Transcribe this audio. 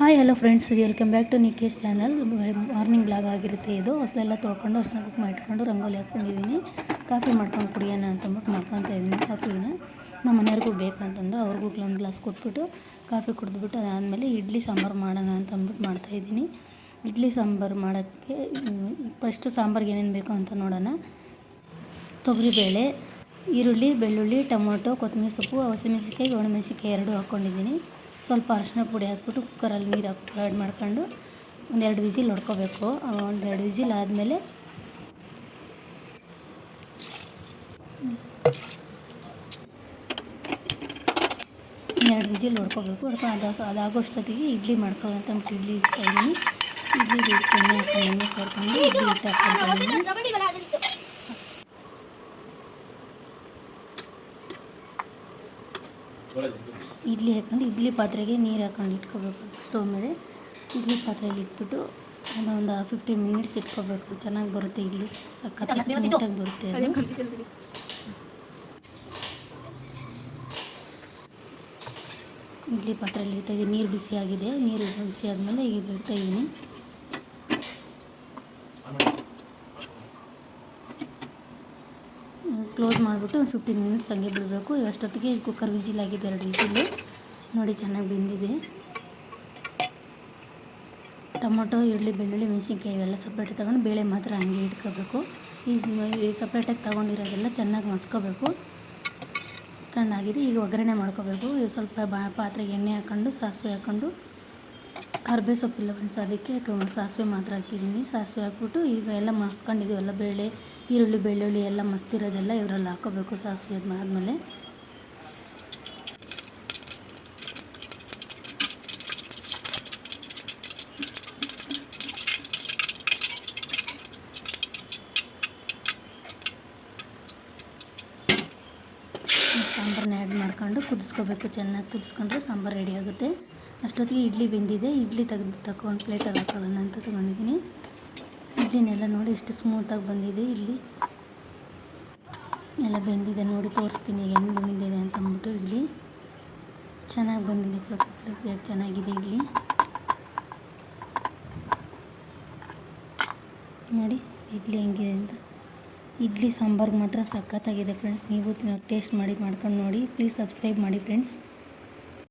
Hi hello friends welcome back to Nikesh channel morning blog ಆಗಿರುತ್ತೆ ಇದು. ಹೊಸಲೆಲ್ಲ ತೊಳ್ಕೊಂಡು ಅರ್ಶನ cook ಇಟ್ಕೊಂಡು ರಂಗೋಲಿ ಹಾಕ್ಕೊಂಡಿದ್ದೀನಿ ಕಾಫಿ ಮಾಡ್ಕೊಂಡು ಕುಡಿಯೋಣ ಅಂತಂದ್ಬಿಟ್ಟು ಮಾಡ್ಕೊತಾ ಇದ್ದೀನಿ ಕಾಫಿನ. ನಮ್ಮ ಮನೆಯವ್ರಿಗೂ ಬೇಕಂತಂದು ಅವ್ರಿಗೂ ಒಂದು ಗ್ಲಾಸ್ ಕೊಟ್ಬಿಟ್ಟು ಕಾಫಿ ಕುಡಿದ್ಬಿಟ್ಟು ಅದಾದಮೇಲೆ ಇಡ್ಲಿ ಸಾಂಬಾರು ಮಾಡೋಣ ಅಂತ ಅಂದ್ಬಿಟ್ಟು ಮಾಡ್ತಾಯಿದ್ದೀನಿ ಇಡ್ಲಿ ಸಾಂಬಾರು ಮಾಡೋಕ್ಕೆ ಫಸ್ಟು ಸಾಂಬಾರ್ಗೆ ಏನೇನು ಬೇಕು ಅಂತ ನೋಡೋಣ. ತೊಗರಿಬೇಳೆ, ಈರುಳ್ಳಿ, ಬೆಳ್ಳುಳ್ಳಿ, ಟೊಮೊಟೊ, ಕೊತ್ತಂಬರಿ ಸೊಪ್ಪು ಹಸಿಮೆಣಸಿಕಾಯಿ ಒಣಮೆಣಸಿಕಾಯಿ ಎರಡೂ ಹಾಕ್ಕೊಂಡಿದ್ದೀನಿ ಸ್ವಲ್ಪ ಅರಿಶಿನ ಪುಡಿ ಹಾಕ್ಬಿಟ್ಟು ಕುಕ್ಕರಲ್ಲಿ ನೀರು ಹಾಕಿ ಆ್ಯಡ್ ಮಾಡ್ಕೊಂಡು ಒಂದೆರಡು ವಿಜಿಲ್ ಹೊಡ್ಕೋಬೇಕು ಒಂದೆರಡು ವಿಜಿಲ್ ಆದಮೇಲೆ ಎರಡು ವಿಜಿಲ್ ಹೊಡ್ಕೋಬೇಕು ಅದು ಅದಾಗೋಷ್ಟೊತ್ತಿಗೆ ಇಡ್ಲಿ ಮಾಡ್ಕೊಳ್ಳೋಂತ ಇಡ್ಲಿ ಇಡ್ಲಿ ಎಣ್ಣೆ ಹಾಕೊಂಡು ಎಣ್ಣೆ ಸೇರ್ಕೊಂಡು ಇಡ್ಲಿ ಇಟ್ಟು ಹಾಕ್ಕೊಳ್ತೀನಿ ಇಡ್ಲಿ ಹಾಕ್ಕೊಂಡು ಇಡ್ಲಿ ಪಾತ್ರೆಗೆ ನೀರು ಹಾಕೊಂಡು ಇಟ್ಕೋಬೇಕು ಸ್ಟವ್ ಮೇಲೆ. ಇಡ್ಲಿ ಪಾತ್ರೆಯಲ್ಲಿ ಇಟ್ಬಿಟ್ಟು ಅದೊಂದು ಫಿಫ್ಟೀನ್ ಮಿನಿಟ್ಸ್ ಇಟ್ಕೋಬೇಕು. ಚೆನ್ನಾಗಿ ಬರುತ್ತೆ ಇಡ್ಲಿ. ಸಖತ್ ನೀಟಾಗಿ ಬರುತ್ತೆ ಇಡ್ಲಿ ಪಾತ್ರೆಯಲ್ಲಿ ಇದ್ದೀನಿ ನೀರು ಬಿಸಿ ಆಗಿದೆ. ನೀರು ಬಿಸಿ ಆದಮೇಲೆ ಈಗ ಇಡ್ತಾ ಇದ್ದೀನಿ ಕ್ಲೋಸ್ ಮಾಡಿಬಿಟ್ಟು ಒಂದು ಫಿಫ್ಟೀನ್ ಮಿನಿಟ್ಸ್ ಹಂಗೆ ಬಿಡಬೇಕು. ಅಷ್ಟೊತ್ತಿಗೆ ಕುಕ್ಕರ್ ವಿಜಿಲ್ ಆಗಿದೆ ಎರಡು ವಿಜಿಲು ನೋಡಿ, ಚೆನ್ನಾಗಿ ಬೆಂದಿದೆ. ಟೊಮೊಟೊ, ಈರುಳ್ಳಿ, ಬೆಳ್ಳುಳ್ಳಿ, ಮೆಣಸಿನ್ಕಾಯಿ ಇವೆಲ್ಲ ಸಪ್ರೇಟ್ ತೊಗೊಂಡು ಬೇಳೆ ಮಾತ್ರ ಹಂಗೆ ಇಟ್ಕೋಬೇಕು. ಈಗ ಸಪ್ರೇಟಾಗಿ ತೊಗೊಂಡಿರೋದೆಲ್ಲ ಚೆನ್ನಾಗಿ ಮಸ್ಕೋಬೇಕು. ಮಸ್ಕೊಂಡಾಗಿದೆ. ಈಗ ಒಗ್ಗರಣೆ ಮಾಡ್ಕೋಬೇಕು. ಸ್ವಲ್ಪ ಬಾ ಪಾತ್ರೆಗೆ ಎಣ್ಣೆ ಹಾಕ್ಕೊಂಡು ಸಾಸಿವೆ ಹಾಕ್ಕೊಂಡು ಕರ್ಬೇ ಸೊಪ್ಪಿಲ್ಲ ಫ್ರೆಂಡ್ಸ್ ಅದಕ್ಕೆ ಸಾಸಿವೆ ಮಾತ್ರ ಹಾಕಿದ್ದೀನಿ. ಸಾಸಿವೆ ಹಾಕ್ಬಿಟ್ಟು ಈಗ ಎಲ್ಲ ಮಸ್ಕೊಂಡಿದ್ದೀವಲ್ಲ ಬೇಳೆ, ಈರುಳ್ಳಿ, ಬೆಳ್ಳುಳ್ಳಿ ಎಲ್ಲ ಮಸ್ತಿರೋದೆಲ್ಲ ಇದರಲ್ಲಿ ಹಾಕೋಬೇಕು ಸಾಸಿವೆ ಆದಮೇಲೆ. ಸಾಂಬಾರನ್ನ ಆ್ಯಡ್ ಮಾಡ್ಕೊಂಡು ಕುದಿಸ್ಕೋಬೇಕು. ಚೆನ್ನಾಗಿ ಕುದಿಸ್ಕೊಂಡ್ರೆ ಸಾಂಬಾರು ರೆಡಿ ಆಗುತ್ತೆ. ಅಷ್ಟೊತ್ತಿಗೆ ಇಡ್ಲಿ ಬೆಂದಿದೆ. ಇಡ್ಲಿ ತೆಗೆದು ತಗೊಂಡು ಪ್ಲೇಟಲ್ಲಿ ಹಾಕೊಳ್ಳೋಣ ಅಂತ ತೊಗೊಂಡಿದ್ದೀನಿ. ಇಡ್ಲಿನೆಲ್ಲ ನೋಡಿ ಎಷ್ಟು ಸ್ಮೂತಾಗಿ ಬಂದಿದೆ ಇಡ್ಲಿ. ಎಲ್ಲ ಬೆಂದಿದೆ ನೋಡಿ, ತೋರಿಸ್ತೀನಿ ಹೆಂಗೆ ಬಂದಿದೆ ಅಂತ ಅಂದ್ಬಿಟ್ಟು ಇಡ್ಲಿ. ಚೆನ್ನಾಗಿ ಬಂದಿದೆ ಫ್ಲಫಿ ಚೆನ್ನಾಗಿದೆ ಇಡ್ಲಿ. ನೋಡಿ, ಇಡ್ಲಿ ಹೆಂಗಿದೆ ಅಂತ. ಇಡ್ಲಿ ಸಾಂಬಾರ್ಗೆ ಮಾತ್ರ ಸಖತ್ತಾಗಿದೆ ಫ್ರೆಂಡ್ಸ್ ನೀವು ಟೇಸ್ಟ್ ಮಾಡಿ ಮಾಡ್ಕೊಂಡು ನೋಡಿ. ಪ್ಲೀಸ್ ಸಬ್ಸ್ಕ್ರೈಬ್ ಮಾಡಿ ಫ್ರೆಂಡ್ಸ್